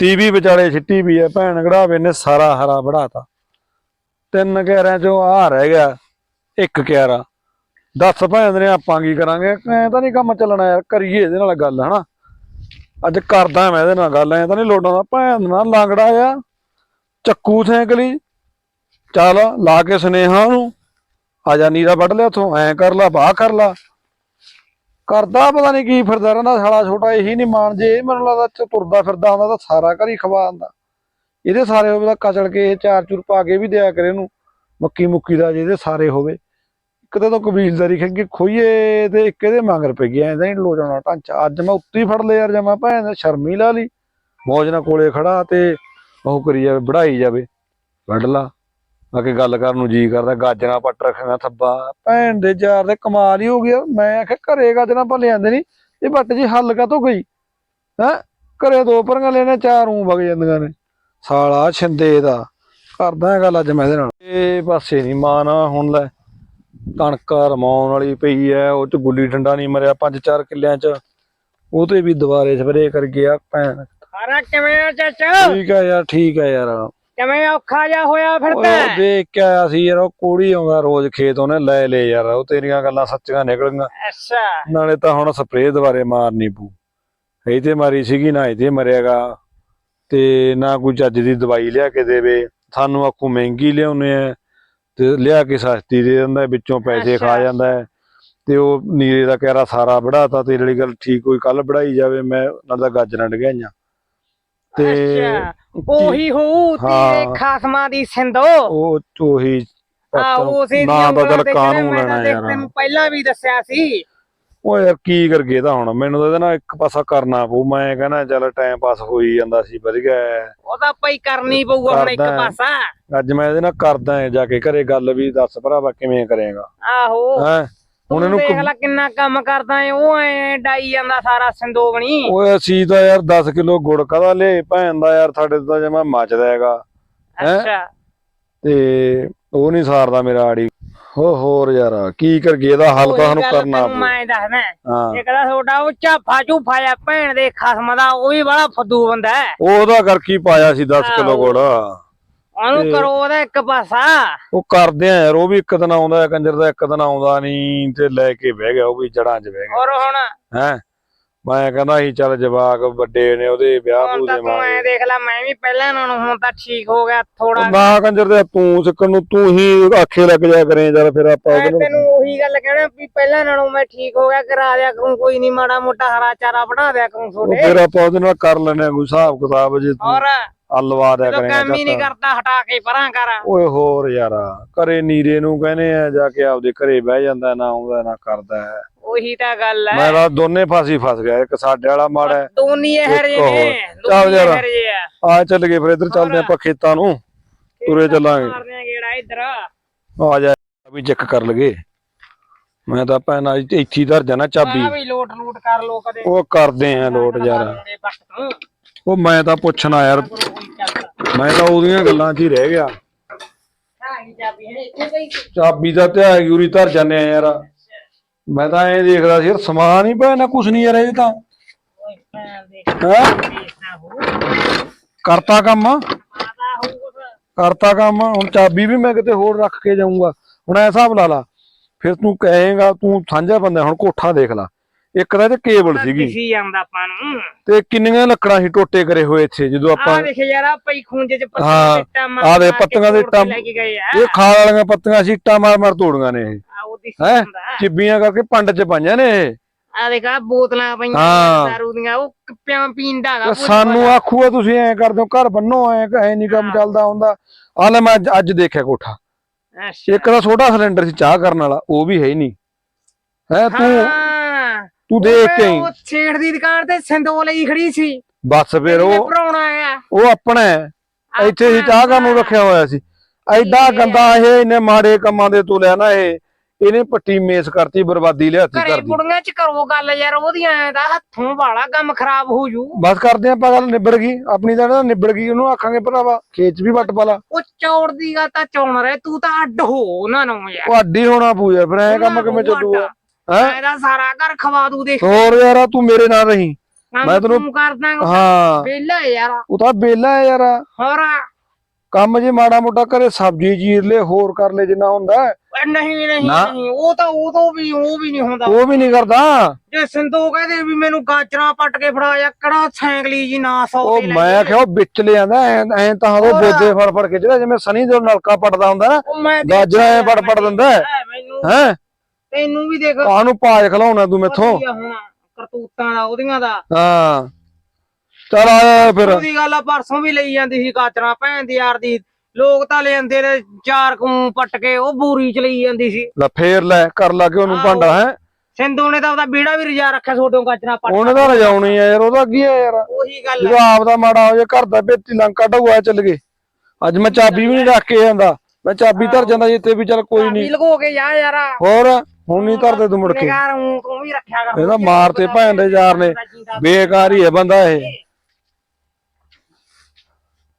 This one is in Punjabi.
ਪੱਤੀ ਵਿਚਾਲੇ ਛਿੱਟੀ ਵੀ ਹੈ ਭੈਣ ਘੜਾਵੇ ਨੇ ਸਾਰਾ ਹਰਾ ਵੜਾਤਾ। ਤਿੰਨ ਕਿਆਰਿਆਂ ਚੋਂ ਆ ਰਹਿ ਗਿਆ, ਇੱਕ ਕਿਆਰਾ ਦੱਸ ਭੈਣ ਨੇ, ਆਪਾਂ ਕੀ ਕਰਾਂਗੇ? ਐ ਤਾਂ ਨਹੀਂ ਕੰਮ ਚੱਲਣਾ ਯਾਰ, ਕਰੀਏ ਇਹਦੇ ਨਾਲ ਗੱਲ, ਹਨਾ? ਅੱਜ ਕਰਦਾ ਮੈਂ ਇਹਦੇ ਨਾਲ ਗੱਲ, ਐ ਤਾਂ ਨਹੀਂ ਲੋੜਾਂ ਭੈਣ ਨਾਲ ਲਾਂਗੜਾ ਆ, ਚੱਕੂ ਸਾਈਕਲੀ ਚੱਲ, ਲਾ ਕੇ ਸੁਨੇਹਾ ਨੂੰ। ਆ ਜਾ, ਨੀਰਾ ਵੱਢ ਲਿਆ ਉਥੋਂ, ਐ ਕਰ ਲਾ, ਬਾਹ ਕਰ ਲਾ। ਕਰਦਾ ਪਤਾ ਨਹੀਂ ਕੀ ਫਿਰਦਾ ਰਹਿੰਦਾ, ਸਾਲਾ ਛੋਟਾ ਇਹੀ ਨਹੀਂ ਮਾਨ ਜੇ, ਇਹ ਮੈਨੂੰ ਲੱਗਦਾ ਤੁਰਦਾ ਫਿਰਦਾ ਹੁੰਦਾ, ਤਾਂ ਸਾਰਾ ਘਰ ਹੀ ਖਵਾ ਆਂਦਾ ਇਹਦੇ ਸਾਰੇ ਹੋਵੇ ਤਾਂ ਕਚਲ ਕੇ ਇਹ ਚਾਰ ਚੂਰ ਪਾ ਕੇ ਵੀ ਦਿਆ ਕਰੇ ਇਹਨੂੰ, ਮੱਕੀ ਮੁੱਕੀ ਦਾ ਜਿਹਦੇ ਸਾਰੇ ਹੋਵੇ। ਇੱਕ ਤਾਂ ਕਬੀਲਦਾਰੀ ਖੱਗੇ ਖੋਈਏ ਤੇ ਇੱਕ ਇਹਦੇ ਮੰਗਰ ਪੈ ਗਿਆ ਐਂ ਤਾਂ ਨਹੀਂ ਲੋਚਣਾ ਢਾਂਚਾ। ਅੱਜ ਮੈਂ ਉੱਤੇ ਹੀ ਫੜ ਲਿਆ ਯਾਰ ਜਮਾ ਭੈਣ ਸ਼ਰਮੀ ਲਾ ਲਈ। ਮੌਜ ਨਾਲ ਕੋਲੇ ਖੜਾ ਤੇ ਉਹ ਕਰੀ ਜਾਵੇ ਵਢਾਈ ਜਾਵੇ। ਵੱਢ ਲਾ। ਆ ਕੇ ਗੱਲ ਕਰਨ ਨੂੰ ਜੀ ਕਰਦਾ ਗਾਜਰਾਂ ਪੱਟ ਰੱਖਣਾ ਥੱਬਾ। ਭੈਣ ਦੇ ਯਾਰ ਦੇ ਕਮਾਲ ਹੀ ਹੋ ਗਿਆ। ਮੈਂ ਆਖਿਆ ਘਰੇ ਗਾਜਰਾਂ ਭਲੇ ਆਂਦੇ ਨਹੀਂ ਇਹ ਬੱਟ ਜੀ ਹੱਲ ਕਾ ਗਈ? ਹੈ? ਘਰੇ ਦੋ ਪਰੀਆਂ ਲੈਣੇ ਚਾਰ ਉਂ ਵਗ ਜਾਂਦੀਆਂ ਨੇ। ਸਾਲਾ ਛਿੰਦੇ ਦਾ। ਕਰਦਾ ਗੱਲ ਅੱਜ ਮੈਂ ਇਹਦੇ ਨਾਲ। ਇਹ ਪਾਸੇ ਨਹੀਂ ਮਾਨ ਹੁਣ ਲੈ ਕਣਕ ਰਮਾਉਣ ਵਾਲੀ ਪਈ ਐ। ਉਹ ਚ ਗੁੱਲੀ ਡੰਡਾ ਨਹੀਂ ਮਰਿਆ ਪੰਜ ਚਾਰ ਕਿੱਲਿਆਂ ਚ। ਉਹ ਤੇ ਵੀ ਦੁਬਾਰੇ ਸਪਰੇ ਕਰ ਗਿਆ ਭੈਣ। ਸਾਰਾ ਕਿਵੇਂ ਆ ਚਾਚਾ? ਠੀਕ ਆ ਯਾਰ ਠੀਕ ਆ ਯਾਰ। ਕਿਵੇਂ ਔਖਾ ਜਾ ਹੋਇਆ ਫਿਰਦਾ ਉਹ ਦੇਖ ਕੇ ਆਇਆ ਸੀ ਯਾਰ ਉਹ ਕੋੜੀ ਆਉਂਦਾ ਰੋਜ਼ ਖੇਤ ਉਹਨੇ ਲੈ ਲੈ ਯਾਰ ਉਹ ਤੇਰੀਆਂ ਗੱਲਾਂ ਸੱਚੀਆਂ ਨਿਕਲ ਗਈਆਂ ਅੱਛਾ। ਨਾਲੇ ਤਾਂ ਹੁਣ ਸਪਰੇਅ ਦੁਬਾਰੇ ਮਾਰਨੀ ਪੂ ਇਹ ਤੇ ਮਾਰੀ ਸੀਗੀ ਨਾ ਇਹ ਤੇ ਮਰਿਆਗਾ। ਤੇ ਨਾ ਕੋਈ ਚੱਜ ਦੀ ਦਵਾਈ ਲਿਆ ਕੇ ਦੇਵੇ। ਸਾਨੂੰ ਆਖੂ ਮਹਿੰਗੀ ਲਿਆਉਨੇ ਆ ਤੇ ਲਿਆ ਕੇ ਸਸਤੀ ਦੇ ਦਿੰਦਾ ਵਿੱਚੋਂ ਪੈਸੇ ਖਾ। ਜਾਂਦਾ ਤੇ ਉਹ ਨੀਰੇ ਦਾ ਕਹਿਰਾ ਸਾਰਾ ਵੜਾਤਾ ਤੇਰੇ ਵਾਲੀ ਗੱਲ ਠੀਕ ਹੋਈ ਕੱਲ ਵੜਾਈ ਜਾਵੇ ਮੈਂ ਨਾਲ ਦਾ ਗਾਜਰਾਂ ਡਗਾਈਆਂ। ਤੇ ਉਹੀ ਹੋਊ ਤੇਰੇ ਹਾਂ। ਖਾਸਮਾਂ ਦੀ ਸਿੰਦੋ ਉਹ ਚੋਹੀ ਆ ਉਸੇ ਨਾ ਤਾਂ ਤੇ ਮੈਂ ਤਾਂ ਲੈਣਾ ਯਾਰ। ਤੈਨੂੰ ਪਹਿਲਾਂ ਵੀ ਦੱਸਿਆ ਸੀ। ਉਹ ਯਾਰ ਕੀ ਕਰਗੇ ਤਾਂ ਹੁਣ? ਮੈਨੂੰ ਤਾਂ ਇਹਦੇ ਨਾਲ ਇੱਕ ਪਾਸਾ ਕਰਨਾ ਪਊ। ਮੈਂ ਕਹਿੰਦਾ ਚੱਲ ਟਾਈਮ ਪਾਸ ਹੋਈ ਜਾਂਦਾ ਸੀ ਵਧੀਆ ਹੈ। ਉਹ ਤਾਂ ਪਈ ਕਰਨੀ ਪਊਗਾ ਹੁਣ ਇੱਕ ਕਰਦਾ। ਪਾਸਾ। ਅੱਜ ਮੈਂ ਇਹਦੇ ਨਾਲ ਕਰਦਾ ਹਾਂ ਜਾ ਕੇ ਘਰੇ ਗੱਲ ਵੀ ਦੱਸ ਭਰਾਵਾ ਕਿਵੇਂ ਕਰੇਗਾ ਆਹੋ। ਹੈ? ਹੁਣ ਇਹਨੂੰ ਦੇਖ ਲੈ ਕਿੰਨਾ ਕੰਮ ਕਰਦਾ ਏ ਉਹ ਐ ਡਾਈ ਜਾਂਦਾ ਸਾਰਾ ਸੰਦੋਗਣੀ। ਓਏ ਅਸੀਂ ਤਾਂ ਯਾਰ 10 ਕਿਲੋ ਗੁੜ ਕਦਾ ਲਿਆ ਭੈਣ ਦਾ ਯਾਰ ਸਾਡੇ ਤੋਂ ਜਮਾ ਮੱਚਦਾ ਹੈਗਾ? ਅੱਛਾ। ਤੇ ਉਹ ਨਹੀਂ ਸਾਰਦਾ ਮੇਰਾ ਆੜੀ। ਹੋ ਹੋਰ ਯਾਰ ਕੀ ਕਰਗੇ ਇਹਦਾ ਹੱਲ ਤਾਂ ਸਾਨੂੰ ਕਰਨਾ ਪਊ ਮੈਂ ਦੱਸਦਾ ਹਾਂ। ਇੱਕ ਤਾਂ ਤੁਹਾਡਾ ਉਹ ਝਾਫਾ ਝੂਫਾ ਭੈਣ ਦੇ ਖਸਮ ਦਾ ਉਹ ਵੀ ਬੜਾ ਫੱਦੂ ਬੰਦਾ ਹੈ। ਉਹਦਾ ਕਰਕੇ ਪਾਇਆ ਸੀ 10 ਕਿਲੋ। ਗੁੜ। ਉਹਨੂੰ ਕਰੋ ਉਹਦਾ ਇੱਕ ਪਾਸਾ। ਉਹ ਕਰਦੇ ਆ ਯਾਰ ਉਹ ਵੀ ਇੱਕ ਦਿਨ ਆਉਂਦਾ ਕੰਜਰ ਦਾ ਇੱਕ ਦਿਨ ਆਉਂਦਾ ਨਹੀਂ ਤੇ ਲੈ ਕੇ ਬਹਿ ਗਿਆ ਉਹ ਵੀ ਜੜਾਂ 'ਚ ਬਹਿ ਗਿਆ। ਔਰ ਹੁਣ? ਹੈ? ਮੈਂ ਕਹਿੰਦਾ ਸੀ ਚੱਲ ਜਵਾਕ ਵੱਡੇ ਨੇ ਉਹਦੇ ਵਿਆਹ ਤਾਂ ਤੂੰ ਐ ਦੇਵਾਂਗੇ ਦੇਖ ਲੈ ਮੈਂ ਵੀ ਪਹਿਲਾਂ ਨਾਲੋਂ ਹੁਣ ਤਾਂ ਠੀਕ ਹੋ ਗਿਆ ਥੋੜਾ ਨਾ ਕੰਜਰ ਦੇ ਤੂੰ ਸਿੱਕਣ ਨੂੰ ਤੂੰ ਹੀ ਆਖੇ ਲੱਗ ਜਾ ਕਰੇ ਜਦ ਫਿਰ ਆਪਾਂ ਮੈਂ ਉਹਦੇ ਨੂੰ ਤੈਨੂੰ ਉਹੀ ਗੱਲ ਕਹਿਣਾ ਵੀ ਪਹਿਲਾਂ ਨਾਲੋਂ ਮੈਂ ਠੀਕ ਹੋ ਗਿਆ ਕਰਾ ਦਿਆ ਕਰੂੰ ਕੋਈ ਨਹੀਂ ਮਾੜਾ ਮੋਟਾ ਹਰਾ ਚਾਰਾ ਬਣਾ ਦਿਆ ਕਰੂੰ ਤੁਹਾਡੇ। ਫਿਰ ਆਪਾਂ ਉਹਦੇ ਨਾਲ ਕਰ ਲੈਣੇ ਕੋਈ ਹਿਸਾਬ ਕਿਤਾਬ ਜੇ ਤੂੰ ਔਰ ਹਲਵਾ ਦਿਆ ਕਰੇਗਾ ਕੰਮ ਹੀ ਨਹੀਂ ਕਰਦਾ ਹਟਾ ਕੇ ਪਰਾਂ ਕਰ ਓਏ ਹੋਰ ਯਾਰ ਘਰੇ ਨੀਰੇ ਨੂੰ ਕਹਿੰਦੇ ਆ ਜਾ ਕੇ ਆਪਦੇ ਘਰੇ ਬਹਿ ਜਾਂਦਾ ਨਾ ਆਉਂਦਾ ਨਾ ਕਰਦਾ ਹੈ। ਉਹੀ ਤਾਂ ਗੱਲ ਮੈਂ ਹੈ ਤਾਂ ਦੋਨੇ ਫਾਸੀ ਫਸ ਗਿਆ ਇੱਕ ਸਾਡੇ ਵਾਲਾ ਮਾੜਾ ਹੈ। ਦੋਨੀ ਇਹ ਹਰੇ। ਨੇ ਚੱਲ ਯਾਰ। ਆ ਚੱਲ ਗਏ ਫਿਰ ਇੱਧਰ ਚੱਲਦੇ ਆਪਾਂ ਖੇਤਾਂ ਨੂੰ ਤੁਰੇ ਚੱਲਾਂਗੇ। ਮਾਰਦੇ ਆ ਗੇੜਾ ਇੱਧਰ ਆ ਜਾ ਵੀ ਚੈੱਕ ਕਰ ਲਗੇ ਮੈਂ ਤਾਂ ਭੈਣਾ ਇੱਥੇ ਹੀ ਧਰ ਜਾਣਾ ਚਾਬੀ ਆ ਵੀ ਲੋਟ ਲੋਟ ਕਰ ਲੋ ਕਦੇ ਉਹ ਕਰਦੇ ਆ ਲੋਟ ਯਾਰ ਉਹ ਮੈਂ ਤਾਂ ਪੁੱਛਣਾ ਯਾਰ, ਮੈਂ ਤਾਂ ਉਹਦੀਆਂ ਗੱਲਾਂ 'ਚ ਹੀ ਰਹਿ ਗਿਆ। ਚਾਬੀ ਦਾ ਤੇ ਯੂਰੀ ਧਰ ਜਾਂਦੇ ਆ ਯਾਰ। ਮੈਂ ਤਾਂ ਐਂ ਦੇਖਦਾ ਸੀ ਯਾਰ, ਸਮਾਨ ਹੀ ਭੈਣਾ ਕੁਛ ਨਹੀਂ ਯਾਰ ਇਹ ਤਾਂ। ਓਏ ਕਰਤਾ ਕੰਮ? ਮਾਤਾ ਕਰਤਾ ਕੰਮ, ਹੁਣ ਚਾਬੀ ਵੀ ਮੈਂ ਕਿਤੇ ਹੋਰ ਰੱਖ ਕੇ ਜਾਊਂਗਾ। ਹੁਣ ਐ ਹਿਸਾਬ ਲਾ ਲਾ, ਫਿਰ ਤੂੰ ਕਹੇਗਾ, ਤੂੰ ਸਾਂਝਾ ਬੰਦਾ, ਹੁਣ ਕੋਠਾ ਦੇਖ ਲਾ। ਇੱਕ ਤਾਂ ਇਹ ਕੇਬਲ ਸੀਗੀ। ਦਿਸੀ ਜਾਂਦਾ ਆਪਾਂ ਨੂੰ। ਤੇ ਕਿੰਨੀਆਂ ਲੱਕੜਾਂ ਸੀ ਟੋਟੇ ਕਰੇ ਹੋਏ ਇੱਥੇ ਜਦੋਂ ਆਪਾਂ ਆ ਦੇਖ ਯਾਰ ਆ ਪਈ ਖੂੰਜੇ ਚ ਪੱਤੀਆਂ ਹਾਂ, ਦੇ ਟਾਂ ਆਹ ਦੇ ਮਾਰ ਕੇ ਪੱਤੀਆਂ ਦੇ ਤੋੜ ਕੇ ਟਾਂ- ਲੈ ਕੇ ਗਏ ਆ। ਇਹ ਖਾਲ ਵਾਲੀਆਂ ਪੱਤੀਆਂ ਸੀ ਇੱਟਾਂ ਮਾਰ ਮਾਰ ਤੋੜੀਆਂ ਨੇ ਇਹ। ਆ ਉਹ ਹੈਂ? ਜਾਂਦਾ। ਚਿੱਬੀਆਂ ਕਰਕੇ ਪੰਡ ਚ ਪਾਈਆਂ ਨੇ ਇਹ। ਆ ਦੇਖ ਆ ਬੋਤਲਾਂ ਪਈਆਂ ਹਾਂ। ਦਾਰੂ ਦੀਆਂ ਉਹ ਕਿੱਪਿਆਂ ਪੀਂਦਾ ਗਾ ਤੇ ਸਾਨੂੰ ਆਖੂਆ ਤੁਸੀਂ ਐ ਕਰਦੇ ਹੋ ਘਰ ਬੰਨੋ ਐ ਐ ਨਹੀਂ ਕੰਮ ਹਾਂ। ਚੱਲਦਾ ਹੁੰਦਾ। ਆ ਲੈ ਮੈਂ ਅੱਜ- ਅੱਜ ਦੇਖਿਆ ਕੋਠਾ। ਇੱਕ ਤਾਂ ਛੋਟਾ ਸਿਲੰਡਰ ਸੀ ਚਾਹ ਕਰਨ ਵਾਲਾ ਉਹ ਵੀ ਹੈ ਹੀ ਨਹੀਂ। ਹੈ ਤੂੰ ਤੂੰ ਦੇਖ ਕੇ ਉਹ ਛੇੜ ਦੀ ਦੁਕਾਨ ਤੇ ਸਿੰਦੋ ਲਈ ਖੜੀ ਸੀ। ਬਸ ਫਿਰ ਉਹ ਭਰਾਉਣਾ ਆ ਉਹ ਆਪਣਾ ਹੈ। ਇੱਥੇ ਹੀ ਚਾਹ ਕਰਨ ਨੂੰ ਰੱਖਿਆ ਹੋਇਆ ਸੀ। ਐਡਾ ਗੰਦਾ ਇਹ ਇਹਨੇ ਮਾੜੇ ਕੰਮਾਂ ਦੇ ਤੁਲਿਆ ਨਾ ਇਹ। ਇਹਨੇ ਪੱਟੀ ਮੇਸ ਕਰਤੀ ਬਰਬਾਦੀ ਲਿਆਤੀ ਘਰੇ ਕਰਦੀ ਬੁੜੀਆਂ ਚ ਕਰੋ ਗੱਲ ਯਾਰ ਉਹਦੀਆਂ ਦਾ ਹੱਥੋਂ ਵਾਲਾ ਕੰਮ ਖਰਾਬ ਹੋ ਜੂ। ਬਸ ਕਰਦੇ ਆਪਾਂ ਗੱਲ ਨਿਬੜ ਗਈ। ਆਪਣੀ ਤਾਂ ਨਾ ਨਿਬੜ ਗਈ ਉਹਨੂੰ ਆਖਾਂਗੇ ਭਰਾਵਾ ਖੇਤ 'ਚ ਵੀ ਵੱਟ ਪਾ ਲਾ। ਉਹ ਚੌੜ ਦੀ ਗੱਲ ਤਾਂ ਚੌਣ ਰਹੇ ਤੂੰ ਤਾਂ ਅੱਡ ਹੋ ਉਹਨਾਂ ਨੂੰ ਯਾਰ। ਉਹ ਅੱਡੀ ਹੋਣਾ ਪੂਜਾ ਫਿਰ ਐ ਕੰਮ ਕਿਵੇਂ ਚੱਲੂਗਾ? ਅੱਡ। ਹੈ? ਮੈਂ ਤਾਂ ਸਾਰਾ ਘਰ ਖਵਾ ਦੂ ਦੇਖ। ਹੋਰ ਯਾਰਾ ਤੂੰ ਮੇਰੇ ਨਾਲ ਰਹੀਂ। ਮੈਂ ਤੈਨੂੰ- ਤੂੰ ਕਰਦਾ ਹਾਂ। ਵਿਹਲਾ ਯਾਰ। ਉਹ ਤਾਂ ਬੇਲਾ ਹੈ ਯਾਰ। ਹੋਰ ਕੰਮ ਜੇ ਮਾੜਾ ਮੋਟਾ ਕਰੇ ਸਬਜ਼ੀ ਚੀਰ ਲੈ ਹੋਰ ਕਰ ਲੈ ਜਿੰਨਾ ਹੁੰਦਾ। ਹੈ, ਨਹੀਂ ਨਹੀਂ ਨਾ। ਨਹੀਂ। ਉਹ ਤਾਂ ਉਹ ਤੋਂ ਵੀ ਉਹ ਵੀ ਨਹੀਂ ਹੁੰਦਾ। ਉਹ ਵੀ ਨਹੀਂ ਕਰਦਾ। ਜੇ ਸਿੰਧੂ ਕਹਦੇ ਵੀ ਮੈਨੂੰ ਗਾਜਰਾਂ ਪੱਟ ਕੇ ਫੜਾ ਜਾ ਕਿਹੜਾ ਸਾਈਕਲੀ ਜੀ ਨਾ ਸੌ ਉਹ ਤੇ ਲੈ ਮੈਂ। ਆਖਿਆ ਉਹ ਵਿੱਚ ਲੈ ਆਂਦਾ ਐ ਤਾਂ ਉਹ ਹੋਰ। ਬੋਦੇ ਫੜ ਫੜ ਕੇ ਜਿਹੜਾ ਜਿਵੇਂ ਸਨੀ ਦੇ ਨਲਕਾ ਪੜਦਾ ਹੁੰਦਾ ਨਾ ਉਹ ਮੈਂ ਗਾਜਰਾਂ ਐ ਦੇਖਿਆ ਪੜ ਪੜ ਦਿੰਦਾ। ਹੈ। ਹੈ, ਮੈਨੂੰ ਹੈ? ਤੈਨੂੰ ਵੀ ਦੇਖ। ਕਾਹਨੂੰ ਪਾਜ ਖਲਾਉਣਾ ਤੂੰ ਮੈਥੋਂ। ਵਧੀਆ ਹੁਣ ਕਰਤੂਤਾਂ ਦਾ ਉਹਦੀਆਂ ਦਾ। ਹਾਂ। ਚਲ ਆਇਆ ਫਿਰ। ਉਹਦੀ ਗੱਲ ਆ ਪਰਸੋਂ ਵੀ ਲਈ ਜਾਂਦੀ ਸੀ ਗਾਜਰਾਂ ਭੈਣ ਦੀ ਯਾਰ ਦੀ ਲੋਕ ਤਾਂ ਲੈਂਦੇ ਨੇ ਚਾਰ ਕੂ ਪੱਟ ਕੇ ਉਹ ਬੂਰੀ ਚ ਲਈ ਜਾਂਦੀ ਸੀ। ਲੈ ਫੇਰ ਲੈ ਕਰ ਲਾ ਕੇ ਉਹਨੂੰ। ਭਾਂਡਾ ਹੈ। ਸਿੰਧੂ ਨੇ ਤਾਂ ਉਹਦਾ ਬੀੜਾ ਵੀ ਰਜਾ ਰੱਖਿਆ ਛੋਟੋਂ ਗਾਜਰਾਂ ਪੱਟ ਉਹਨੇ ਤਾਂ ਰਜਾਉਣੀ ਆ ਯਾਰ ਉਹਦਾ ਕੀ ਹੈ ਯਾਰ। ਉਹੀ ਗੱਲ ਜਦੋਂ ਆਪ ਦਾ ਮਾੜਾ ਹੋ ਜਾ ਘਰ ਦਾ ਬੇਤੀ ਲੰਕਾ ਢੂਆ ਚੱਲ ਗਏ। ਅੱਜ ਮੈਂ ਚਾਬੀ ਵੀ ਨਹੀਂ ਰੱਖ ਕੇ ਜਾਂਦਾ। ਮੈਂ ਚਾਬੀ ਧਰ ਜਾਂਦਾ ਜਿੱਤੇ ਵੀ ਚੱਲ ਕੋਈ ਨਹੀਂ। ਲਗੋ ਕੇ ਜਾ ਯਾਰ। ਹੋਰ? ਹੁਣ ਨਹੀਂ ਧਰਦੇ ਤੂੰ ਮੁੜ ਕੇ। ਯਾਰ ਊਂ ਤੂੰ ਵੀ ਰੱਖਿਆ ਕਰ। ਇਹਦਾ ਮਾਰ ਤੇ ਭੈਣ ਦੇ ਯਾਰ ਨੇ। ਬੇਕਾਰ ਹੀ ਹੈ ਬੰਦਾ ਇਹ।